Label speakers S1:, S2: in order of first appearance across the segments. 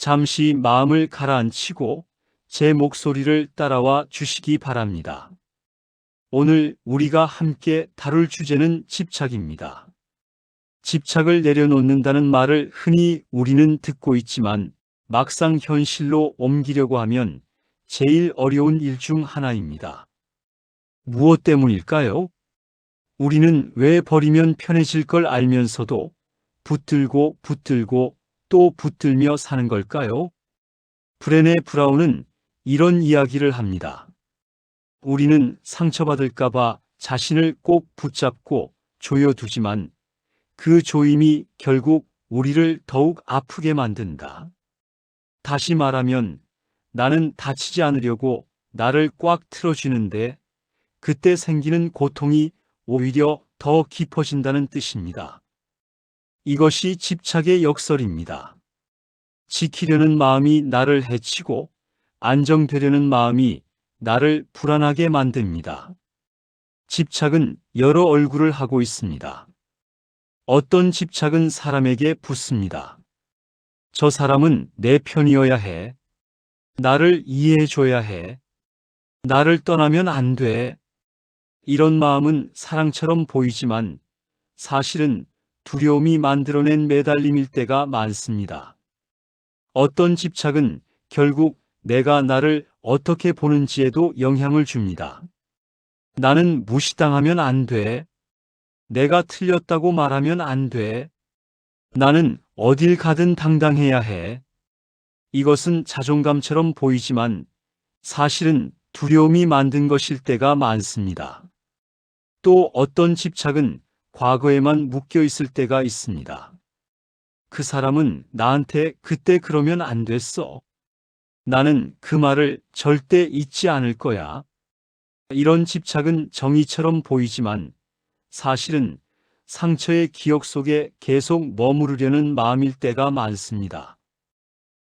S1: 잠시 마음을 가라앉히고 제 목소리를 따라와 주시기 바랍니다. 오늘 우리가 함께 다룰 주제는 집착입니다. 집착을 내려놓는다는 말을 흔히 우리는 듣고 있지만 막상 현실로 옮기려고 하면 제일 어려운 일 중 하나입니다. 무엇 때문일까요? 우리는 왜 버리면 편해질 걸 알면서도 붙들고 붙들고 또 붙들며 사는 걸까요? 브레네 브라운은 이런 이야기를 합니다. 우리는 상처받을까봐 자신을 꼭 붙잡고 조여두지만 그 조임이 결국 우리를 더욱 아프게 만든다. 다시 말하면 나는 다치지 않으려고 나를 꽉 틀어주는데 그때 생기는 고통이 오히려 더 깊어진다는 뜻입니다. 이것이 집착의 역설입니다. 지키려는 마음이 나를 해치고 안정되려는 마음이 나를 불안하게 만듭니다. 집착은 여러 얼굴을 하고 있습니다. 어떤 집착은 사람에게 붙습니다. 저 사람은 내 편이어야 해. 나를 이해해줘야 해. 나를 떠나면 안 돼. 이런 마음은 사랑처럼 보이지만 사실은 두려움이 만들어낸 매달림일 때가 많습니다. 어떤 집착은 결국 내가 나를 어떻게 보는지에도 영향을 줍니다. 나는 무시당하면 안 돼. 내가 틀렸다고 말하면 안 돼. 나는 어딜 가든 당당해야 해. 이것은 자존감처럼 보이지만 사실은 두려움이 만든 것일 때가 많습니다. 또 어떤 집착은 과거에만 묶여 있을 때가 있습니다. 그 사람은 나한테 그때 그러면 안 됐어. 나는 그 말을 절대 잊지 않을 거야. 이런 집착은 정의처럼 보이지만 사실은 상처의 기억 속에 계속 머무르려는 마음일 때가 많습니다.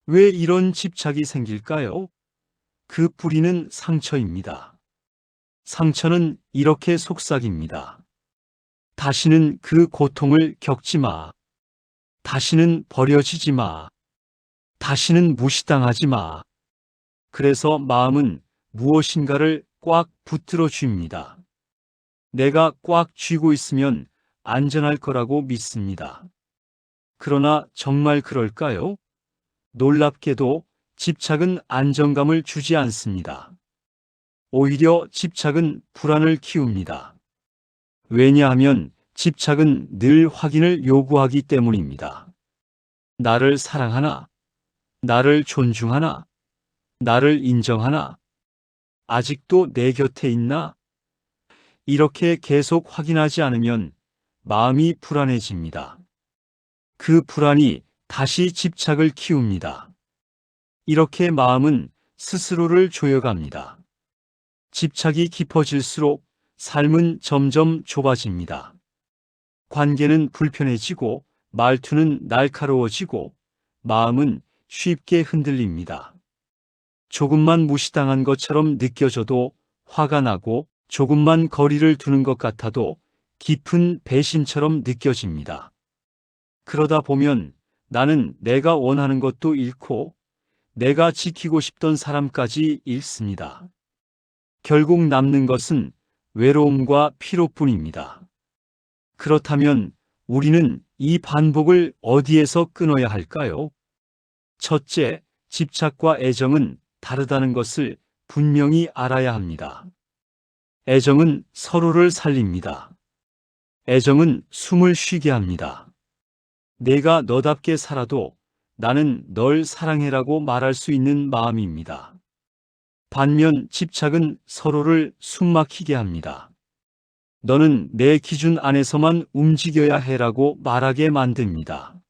S1: 왜 이런 집착이 생길까요? 그 뿌리는 상처입니다. 상처는 이렇게 속삭입니다. 다시는 그 고통을 겪지 마. 다시는 버려지지 마. 다시는 무시당하지 마. 그래서 마음은 무엇인가를 꽉 붙들어 줍니다. 내가 꽉 쥐고 있으면 안전할 거라고 믿습니다. 그러나 정말 그럴까요? 놀랍게도 집착은 안정감을 주지 않습니다. 오히려 집착은 불안을 키웁니다. 왜냐하면 집착은 늘 확인을 요구하기 때문입니다. 나를 사랑하나? 나를 존중하나? 나를 인정하나? 아직도 내 곁에 있나? 이렇게 계속 확인하지 않으면 마음이 불안해집니다. 그 불안이 다시 집착을 키웁니다. 이렇게 마음은 스스로를 조여갑니다. 집착이 깊어질수록 삶은 점점 좁아집니다. 관계는 불편해지고 말투는 날카로워지고 마음은 쉽게 흔들립니다. 조금만 무시당한 것처럼 느껴져도 화가 나고 조금만 거리를 두는 것 같아도 깊은 배신처럼 느껴집니다. 그러다 보면 나는 내가 원하는 것도 잃고 내가 지키고 싶던 사람까지 잃습니다. 결국 남는 것은 외로움과 피로뿐입니다. 그렇다면 우리는 이 반복을 어디에서 끊어야 할까요? 첫째, 집착과 애정은 다르다는 것을 분명히 알아야 합니다. 애정은 서로를 살립니다. 애정은 숨을 쉬게 합니다. 내가 너답게 살아도 나는 널 사랑해라고 말할 수 있는 마음입니다. 반면 집착은 서로를 숨막히게 합니다. 너는 내 기준 안에서만 움직여야 해라고 말하게 만듭니다.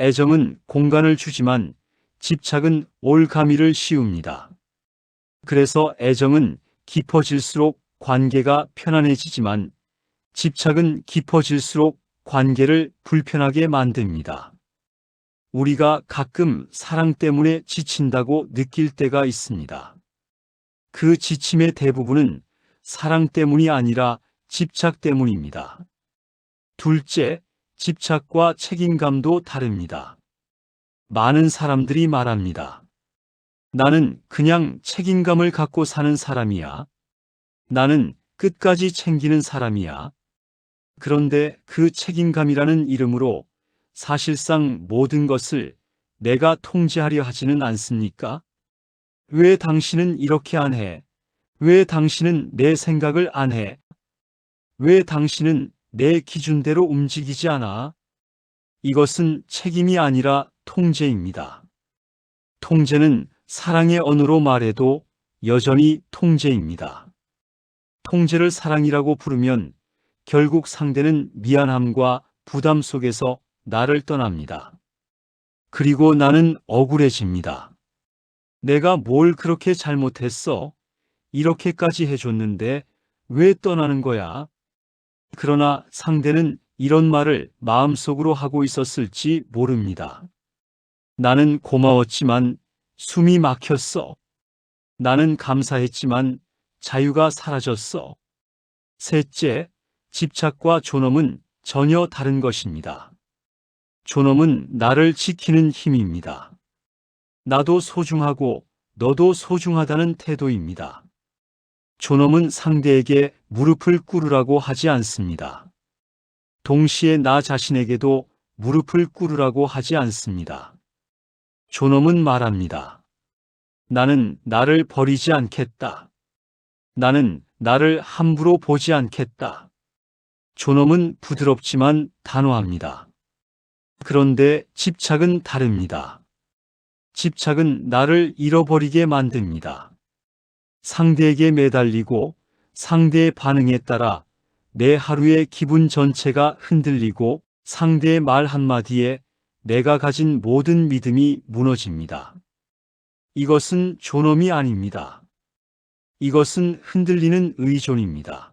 S1: 애정은 공간을 주지만 집착은 올가미를 씌웁니다. 그래서 애정은 깊어질수록 관계가 편안해지지만 집착은 깊어질수록 관계를 불편하게 만듭니다. 우리가 가끔 사랑 때문에 지친다고 느낄 때가 있습니다. 그 지침의 대부분은 사랑 때문이 아니라 집착 때문입니다. 둘째, 집착과 책임감도 다릅니다. 많은 사람들이 말합니다. 나는 그냥 책임감을 갖고 사는 사람이야. 나는 끝까지 챙기는 사람이야. 그런데 그 책임감이라는 이름으로 사실상 모든 것을 내가 통제하려 하지는 않습니까? 왜 당신은 이렇게 안 해? 왜 당신은 내 생각을 안 해? 왜 당신은 내 기준대로 움직이지 않아? 이것은 책임이 아니라 통제입니다. 통제는 사랑의 언어로 말해도 여전히 통제입니다. 통제를 사랑이라고 부르면 결국 상대는 미안함과 부담 속에서 나를 떠납니다. 그리고 나는 억울해집니다. 내가 뭘 그렇게 잘못했어? 이렇게까지 해줬는데 왜 떠나는 거야? 그러나 상대는 이런 말을 마음속으로 하고 있었을지 모릅니다. 나는 고마웠지만 숨이 막혔어. 나는 감사했지만 자유가 사라졌어. 셋째, 집착과 존엄은 전혀 다른 것입니다. 존엄은 나를 지키는 힘입니다. 나도 소중하고 너도 소중하다는 태도입니다. 존엄은 상대에게 무릎을 꿇으라고 하지 않습니다. 동시에 나 자신에게도 무릎을 꿇으라고 하지 않습니다. 존엄은 말합니다. 나는 나를 버리지 않겠다. 나는 나를 함부로 보지 않겠다. 존엄은 부드럽지만 단호합니다. 그런데 집착은 다릅니다. 집착은 나를 잃어버리게 만듭니다. 상대에게 매달리고 상대의 반응에 따라 내 하루의 기분 전체가 흔들리고 상대의 말 한마디에 내가 가진 모든 믿음이 무너집니다. 이것은 존엄이 아닙니다. 이것은 흔들리는 의존입니다.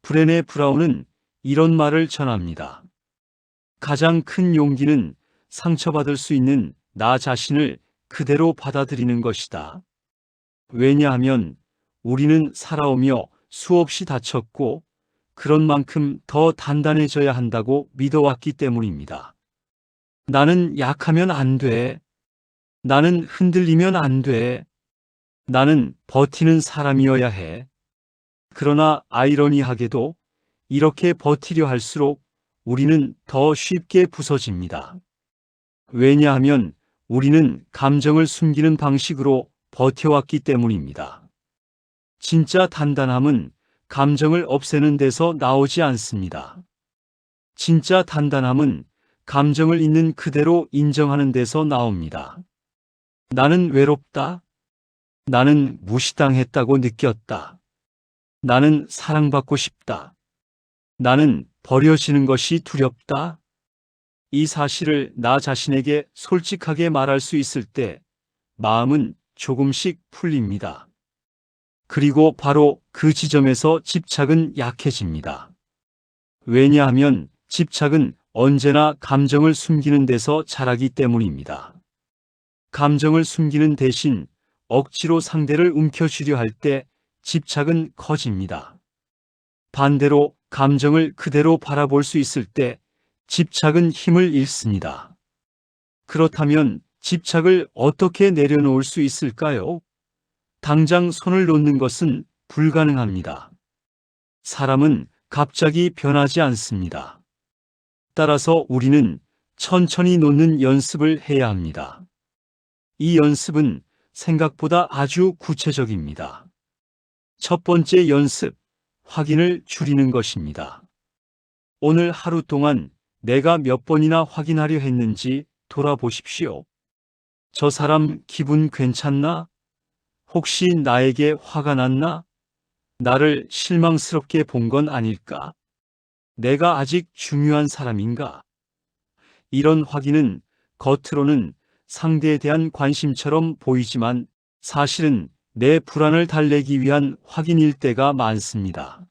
S1: 브레네 브라운은 이런 말을 전합니다. 가장 큰 용기는 상처받을 수 있는 나 자신을 그대로 받아들이는 것이다. 왜냐하면 우리는 살아오며 수없이 다쳤고 그런 만큼 더 단단해져야 한다고 믿어왔기 때문입니다. 나는 약하면 안 돼. 나는 흔들리면 안 돼. 나는 버티는 사람이어야 해. 그러나 아이러니하게도 이렇게 버티려 할수록 우리는 더 쉽게 부서집니다. 왜냐하면 우리는 감정을 숨기는 방식으로 버텨왔기 때문입니다. 진짜 단단함은 감정을 없애는 데서 나오지 않습니다. 진짜 단단함은 감정을 있는 그대로 인정하는 데서 나옵니다. 나는 외롭다. 나는 무시당했다고 느꼈다. 나는 사랑받고 싶다. 나는 버려지는 것이 두렵다. 이 사실을 나 자신에게 솔직하게 말할 수 있을 때 마음은 조금씩 풀립니다. 그리고 바로 그 지점에서 집착은 약해집니다. 왜냐하면 집착은 언제나 감정을 숨기는 데서 자라기 때문입니다. 감정을 숨기는 대신 억지로 상대를 움켜쥐려 할 때 집착은 커집니다. 반대로 감정을 그대로 바라볼 수 있을 때 집착은 힘을 잃습니다. 그렇다면 집착을 어떻게 내려놓을 수 있을까요? 당장 손을 놓는 것은 불가능합니다. 사람은 갑자기 변하지 않습니다. 따라서 우리는 천천히 놓는 연습을 해야 합니다. 이 연습은 생각보다 아주 구체적입니다. 첫 번째 연습, 확인을 줄이는 것입니다. 오늘 하루 동안 내가 몇 번이나 확인하려 했는지 돌아보십시오. 저 사람 기분 괜찮나? 혹시 나에게 화가 났나? 나를 실망스럽게 본 건 아닐까? 내가 아직 중요한 사람인가? 이런 확인은 겉으로는 상대에 대한 관심처럼 보이지만 사실은 내 불안을 달래기 위한 확인일 때가 많습니다.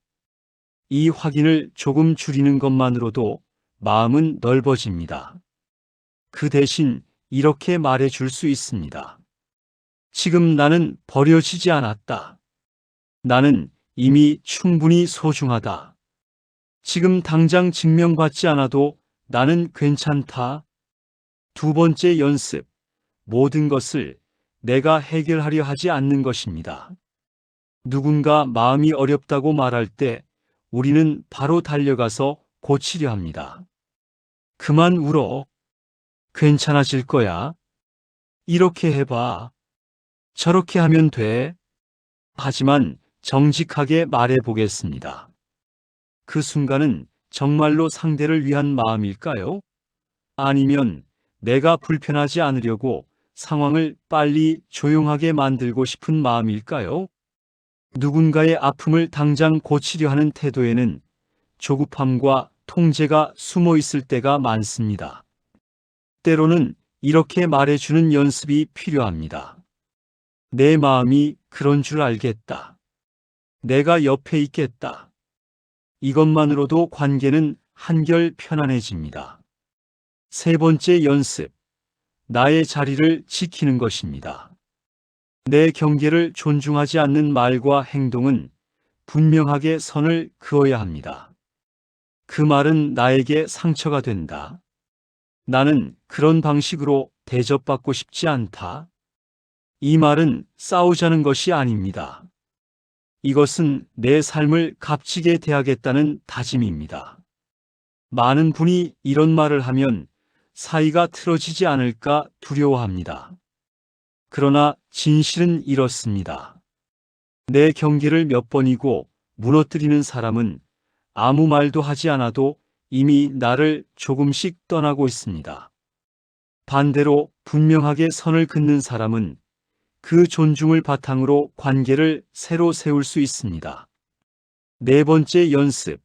S1: 이 확인을 조금 줄이는 것만으로도 마음은 넓어집니다. 그 대신 이렇게 말해 줄 수 있습니다. 지금 나는 버려지지 않았다. 나는 이미 충분히 소중하다. 지금 당장 증명받지 않아도 나는 괜찮다. 두 번째 연습. 모든 것을 내가 해결하려 하지 않는 것입니다. 누군가 마음이 어렵다고 말할 때 우리는 바로 달려가서 고치려 합니다. 그만 울어. 괜찮아질 거야. 이렇게 해봐. 저렇게 하면 돼. 하지만 정직하게 말해 보겠습니다. 그 순간은 정말로 상대를 위한 마음일까요? 아니면 내가 불편하지 않으려고 상황을 빨리 조용하게 만들고 싶은 마음일까요? 누군가의 아픔을 당장 고치려 하는 태도에는 조급함과 통제가 숨어 있을 때가 많습니다. 때로는 이렇게 말해주는 연습이 필요합니다. 내 마음이 그런 줄 알겠다. 내가 옆에 있겠다. 이것만으로도 관계는 한결 편안해집니다. 세 번째 연습. 나의 자리를 지키는 것입니다. 내 경계를 존중하지 않는 말과 행동은 분명하게 선을 그어야 합니다. 그 말은 나에게 상처가 된다. 나는 그런 방식으로 대접받고 싶지 않다. 이 말은 싸우자는 것이 아닙니다. 이것은 내 삶을 값지게 대하겠다는 다짐입니다. 많은 분이 이런 말을 하면 사이가 틀어지지 않을까 두려워합니다. 그러나 진실은 이렇습니다. 내 경계를 몇 번이고 무너뜨리는 사람은 아무 말도 하지 않아도 이미 나를 조금씩 떠나고 있습니다. 반대로 분명하게 선을 긋는 사람은 그 존중을 바탕으로 관계를 새로 세울 수 있습니다. 네 번째 연습.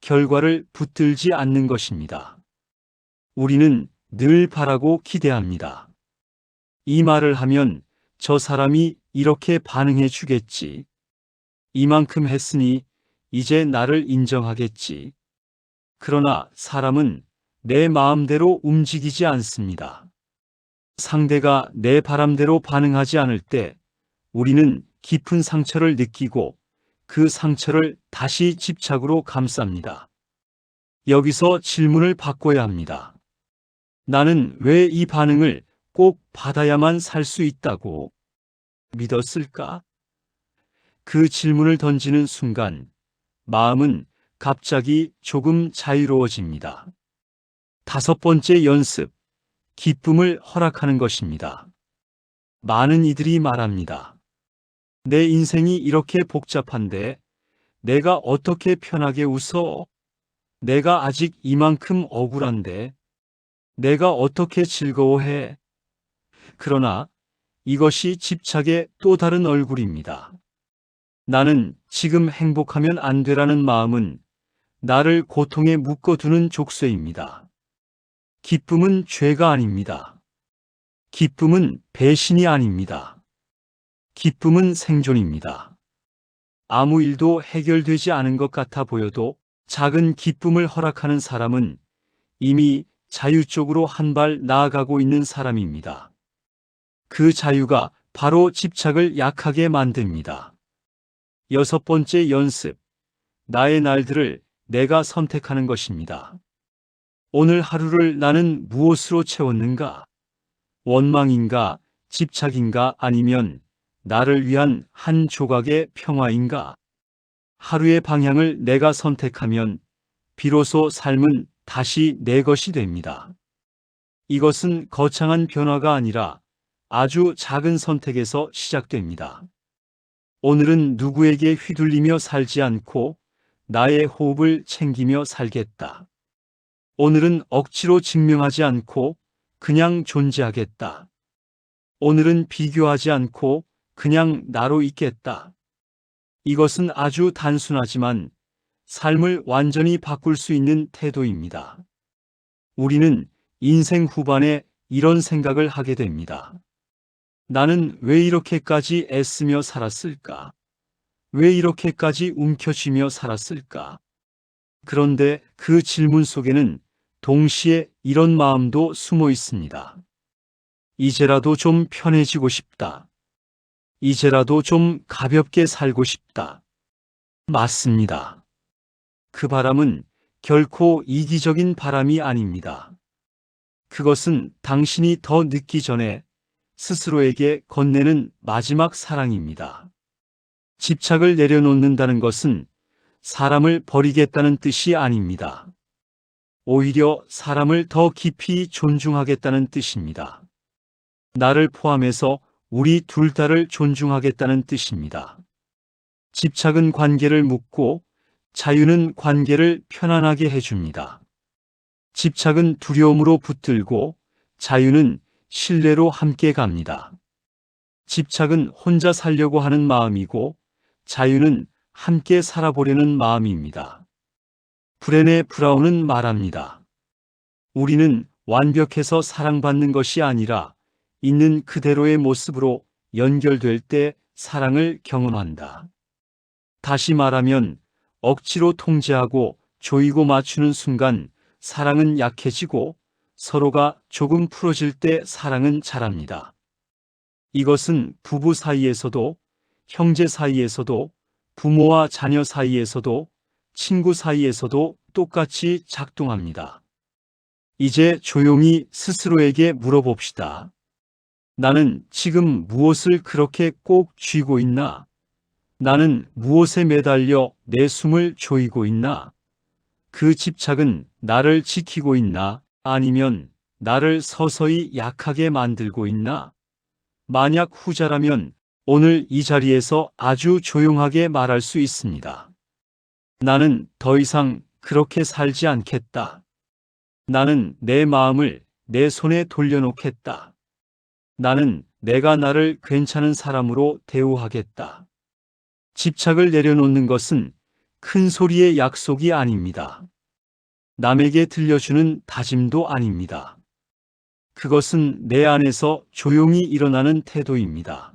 S1: 결과를 붙들지 않는 것입니다. 우리는 늘 바라고 기대합니다. 이 말을 하면 저 사람이 이렇게 반응해 주겠지. 이만큼 했으니 이제 나를 인정하겠지. 그러나 사람은 내 마음대로 움직이지 않습니다. 상대가 내 바람대로 반응하지 않을 때 우리는 깊은 상처를 느끼고 그 상처를 다시 집착으로 감쌉니다. 여기서 질문을 바꿔야 합니다. 나는 왜 이 반응을 꼭 받아야만 살 수 있다고 믿었을까? 그 질문을 던지는 순간 마음은 갑자기 조금 자유로워집니다. 다섯 번째 연습. 기쁨을 허락하는 것입니다. 많은 이들이 말합니다. 내 인생이 이렇게 복잡한데 내가 어떻게 편하게 웃어? 내가 아직 이만큼 억울한데 내가 어떻게 즐거워해? 그러나 이것이 집착의 또 다른 얼굴입니다. 나는 지금 행복하면 안 되라는 마음은 나를 고통에 묶어두는 족쇄입니다. 기쁨은 죄가 아닙니다. 기쁨은 배신이 아닙니다. 기쁨은 생존입니다. 아무 일도 해결되지 않은 것 같아 보여도 작은 기쁨을 허락하는 사람은 이미 자유 쪽으로 한 발 나아가고 있는 사람입니다. 그 자유가 바로 집착을 약하게 만듭니다. 여섯 번째 연습. 나의 날들을 내가 선택하는 것입니다. 오늘 하루를 나는 무엇으로 채웠는가? 원망인가? 집착인가? 아니면 나를 위한 한 조각의 평화인가? 하루의 방향을 내가 선택하면 비로소 삶은 다시 내 것이 됩니다. 이것은 거창한 변화가 아니라 아주 작은 선택에서 시작됩니다. 오늘은 누구에게 휘둘리며 살지 않고 나의 호흡을 챙기며 살겠다. 오늘은 억지로 증명하지 않고 그냥 존재하겠다. 오늘은 비교하지 않고 그냥 나로 있겠다. 이것은 아주 단순하지만 삶을 완전히 바꿀 수 있는 태도입니다. 우리는 인생 후반에 이런 생각을 하게 됩니다. 나는 왜 이렇게까지 애쓰며 살았을까? 왜 이렇게까지 움켜쥐며 살았을까? 그런데 그 질문 속에는 동시에 이런 마음도 숨어 있습니다. 이제라도 좀 편해지고 싶다. 이제라도 좀 가볍게 살고 싶다. 맞습니다. 그 바람은 결코 이기적인 바람이 아닙니다. 그것은 당신이 더 늦기 전에 스스로에게 건네는 마지막 사랑입니다. 집착을 내려놓는다는 것은 사람을 버리겠다는 뜻이 아닙니다. 오히려 사람을 더 깊이 존중하겠다는 뜻입니다. 나를 포함해서 우리 둘 다를 존중하겠다는 뜻입니다. 집착은 관계를 묻고 자유는 관계를 편안하게 해줍니다. 집착은 두려움으로 붙들고 자유는 신뢰로 함께 갑니다. 집착은 혼자 살려고 하는 마음이고 자유는 함께 살아보려는 마음입니다. 브레네 브라운은 말합니다. 우리는 완벽해서 사랑받는 것이 아니라 있는 그대로의 모습으로 연결될 때 사랑을 경험한다. 다시 말하면 억지로 통제하고 조이고 맞추는 순간 사랑은 약해지고 서로가 조금 풀어질 때 사랑은 자랍니다. 이것은 부부 사이에서도 형제 사이에서도 부모와 자녀 사이에서도 친구 사이에서도 똑같이 작동합니다. 이제 조용히 스스로에게 물어봅시다. 나는 지금 무엇을 그렇게 꼭 쥐고 있나? 나는 무엇에 매달려 내 숨을 조이고 있나? 그 집착은 나를 지키고 있나? 아니면 나를 서서히 약하게 만들고 있나? 만약 후자라면 오늘 이 자리에서 아주 조용하게 말할 수 있습니다. 나는 더 이상 그렇게 살지 않겠다. 나는 내 마음을 내 손에 돌려놓겠다. 나는 내가 나를 괜찮은 사람으로 대우하겠다. 집착을 내려놓는 것은 큰 소리의 약속이 아닙니다. 남에게 들려주는 다짐도 아닙니다. 그것은 내 안에서 조용히 일어나는 태도입니다.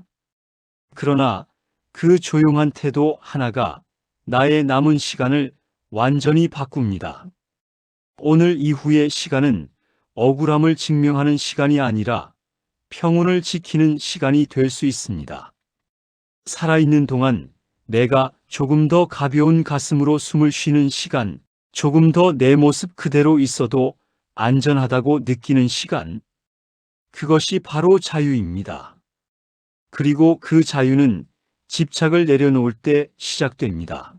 S1: 그러나 그 조용한 태도 하나가 나의 남은 시간을 완전히 바꿉니다. 오늘 이후의 시간은 억울함을 증명하는 시간이 아니라 평온을 지키는 시간이 될 수 있습니다. 살아있는 동안 내가 조금 더 가벼운 가슴으로 숨을 쉬는 시간, 조금 더 내 모습 그대로 있어도 안전하다고 느끼는 시간, 그것이 바로 자유입니다. 그리고 그 자유는 집착을 내려놓을 때 시작됩니다.